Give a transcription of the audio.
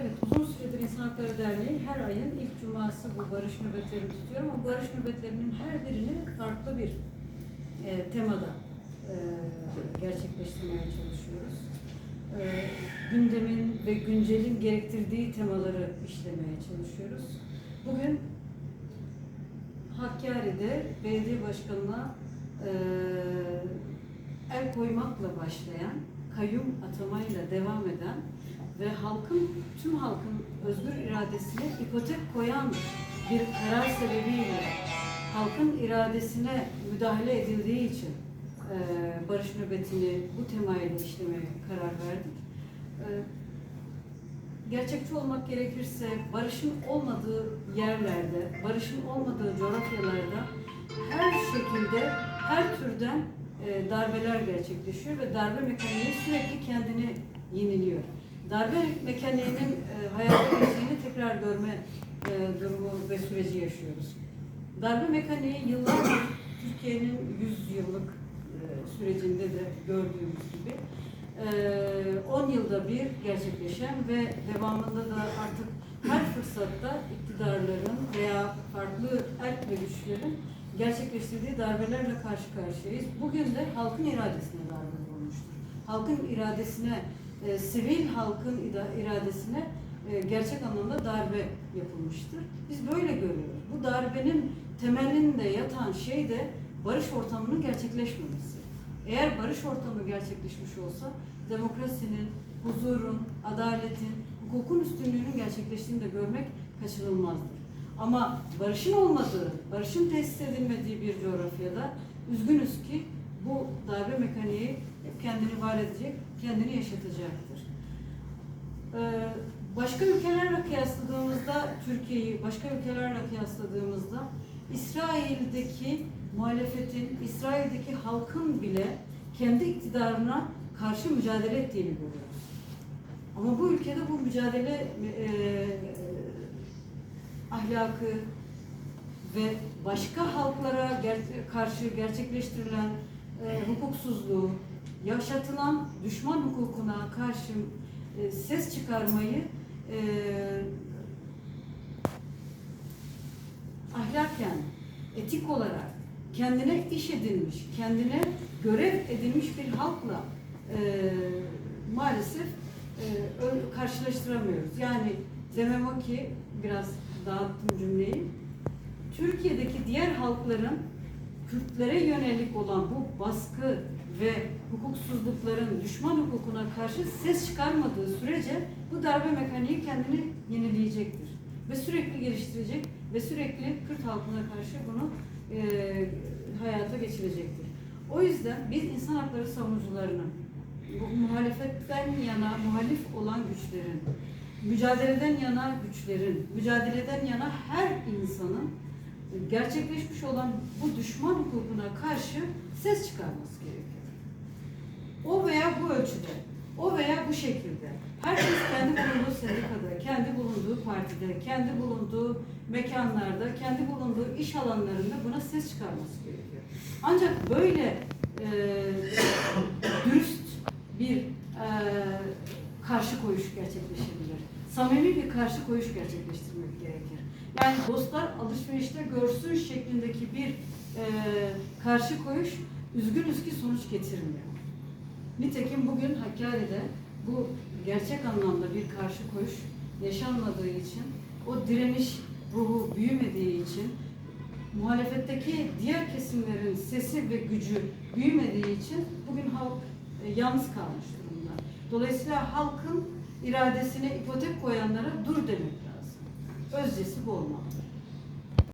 Evet, uzun süredir İnsan Hakları Derneği her ayın ilk cuması bu barış nöbetlerini tutuyor ama barış nöbetlerinin her birini farklı bir e, temada e, gerçekleştirmeye çalışıyoruz. E, gündemin ve güncelin gerektirdiği temaları işlemeye çalışıyoruz. Bugün Hakkari'de belediye başkanına e, el koymakla başlayan, kayyum atamayla devam eden ve halkın, tüm halkın özgür iradesine ipotek koyan bir karar sebebiyle halkın iradesine müdahale edildiği için e, barış nöbetini bu temayla işlemeye karar verdik. E, gerçekçi olmak gerekirse barışın olmadığı yerlerde, barışın olmadığı coğrafyalarda her şekilde, her türden e, darbeler gerçekleşiyor ve darbe mekaniği sürekli kendini yeniliyor. Darbe mekaniğinin e, hayata geçtiğini tekrar görme e, durumu ve süreci yaşıyoruz. Darbe mekaniği yıllardır Türkiye'nin 100 yıllık e, sürecinde de gördüğümüz gibi e, 10 yılda bir gerçekleşen ve devamında da artık her fırsatta iktidarların veya farklı erk ve güçlerin gerçekleştirdiği darbelerle karşı karşıyayız. Bugün de halkın iradesine darbe vurmuştur. Halkın iradesine, e, sivil halkın iradesine e, gerçek anlamda darbe yapılmıştır. Biz böyle görüyoruz. Bu darbenin temelinde yatan şey de barış ortamının gerçekleşmemesi. Eğer barış ortamı gerçekleşmiş olsa demokrasinin, huzurun, adaletin, hukukun üstünlüğünün gerçekleştiğini de görmek kaçınılmazdır. Ama barışın olmadığı, barışın tesis edilmediği bir coğrafyada üzgünüz ki bu darbe mekaniği hep kendini var edecek, kendini yaşatacaktır. Ee, Başka ülkelerle kıyasladığımızda, Türkiye'yi başka ülkelerle kıyasladığımızda İsrail'deki muhalefetin, İsrail'deki halkın bile kendi iktidarına karşı mücadele ettiğini görüyoruz. Ama bu ülkede bu mücadele e, ahlakı ve başka halklara ger- karşı gerçekleştirilen e, hukuksuzluğu, yaşatılan düşman hukukuna karşı e, ses çıkarmayı e, ahlaken, etik olarak kendine iş edilmiş, kendine görev edilmiş bir halkla e, maalesef e, karşılaştıramıyoruz. Yani demem o ki, biraz dağıttım cümleyi, Türkiye'deki diğer halkların Kürtlere yönelik olan bu baskı ve hukuksuzlukların düşman hukukuna karşı ses çıkarmadığı sürece bu darbe mekaniği kendini yenileyecektir. Ve sürekli geliştirecek ve sürekli Kürt halkına karşı bunu e, hayata geçirecektir. O yüzden biz insan hakları savunucularının, bu muhalefetten yana muhalif olan güçlerin, mücadeleden yana güçlerin, mücadeleden yana her insanın gerçekleşmiş olan bu düşman hukukuna karşı ses çıkarması gerekiyor. O veya bu ölçüde, o veya bu şekilde. Herkes kendi bulunduğu sendikada, kendi bulunduğu partide, kendi bulunduğu mekanlarda, kendi bulunduğu iş alanlarında buna ses çıkarması gerekiyor. Ancak böyle e, dürüst bir e, karşı koyuş gerçekleşebilir. Samimi bir karşı koyuş gerçekleştirmek gerekir. Yani dostlar alışverişte görsün şeklindeki bir e, karşı koyuş üzgünüz ki sonuç getirmiyor. Nitekim bugün Hakkari'de bu gerçek anlamda bir karşı koyuş yaşanmadığı için, o direniş ruhu büyümediği için, muhalefetteki diğer kesimlerin sesi ve gücü büyümediği için bugün halk e, yalnız kalmış durumda. Dolayısıyla halkın iradesine ipotek koyanlara dur demek Özcesi bu olmalıdır.